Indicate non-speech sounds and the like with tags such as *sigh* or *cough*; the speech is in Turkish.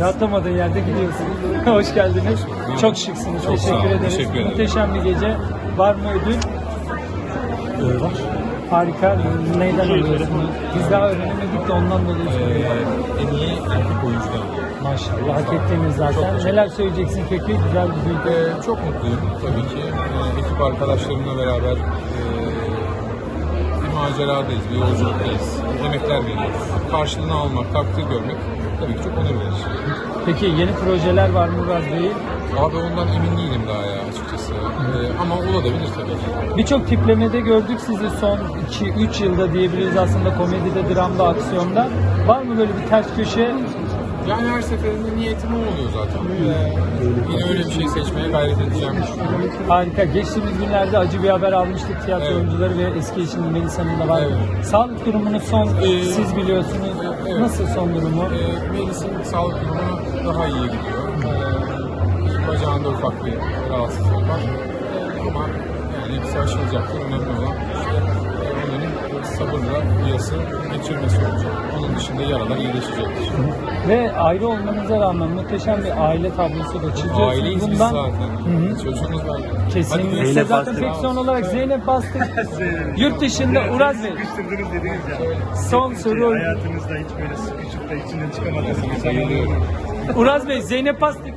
Rahatlamadığın yerde gidiyorsun. *laughs* Hoş geldiniz. Çok şıksınız. Çok sağ teşekkür olun, ederiz. teşekkür ederim. Muhteşem bir gece. Var mı ödül? var. Harika. Neyden alıyorsunuz? Biz daha öğrenemedik de ondan dolayı Ee, soruyorum. en iyi erkek oyuncudan. Maşallah hak ettiniz zaten. Neler söyleyeceksin peki? Güzel bir gün. Ee, çok mutluyum tabii ki. Ee, ekip arkadaşlarımla beraber ee, bir maceradayız, bir yolculuktayız. Emekler veriyoruz. Karşılığını almak, takdir görmek tabii ki çok onur verici. Peki yeni projeler var mı Murat Bey? Abi ondan emin değilim daha ya açıkçası. Ee, ama olabilir tabii ki. Birçok tiplemede gördük sizi son 2-3 yılda diyebiliriz aslında komedide, dramda, aksiyonda. Var mı böyle bir ters köşe? Yani her seferinde niyetim o oluyor zaten. Ee, yine öyle bir şey seçmeye gayret edeceğim. Harika. Geçtiğimiz günlerde acı bir haber almıştık tiyatro Evet. oyuncuları ve eski eşinin Melisa'nın da var. Evet. Sağlık durumunu son Ee, siz biliyorsunuz. evet. Nasıl son durumu? Ee, Melis'in sağlık durumu daha iyi gidiyor. Ee, bacağında ufak bir rahatsızlık var. Ee, ama yani hepsi aşılacaktır. Önemli olan işte sabırla yası geçirmesi olacak. Onun dışında yaralar iyileşecektir. Ve ayrı olmanıza rağmen muhteşem bir aile tablosu da çiziyorsunuz. Aileyiz biz Bundan zaten. Çocuğumuz var. Hadi kesinlikle görüşürüz. zaten pek son olarak Zeynep Bastık. *laughs* Yurt dışında Uraz Bey. Sıkıştırdınız dediniz ya. Son soru. Hayatınızda hiç böyle sıkışıp da içinden çıkamadığınız bir. Uraz Bey, Zeynep Bastık.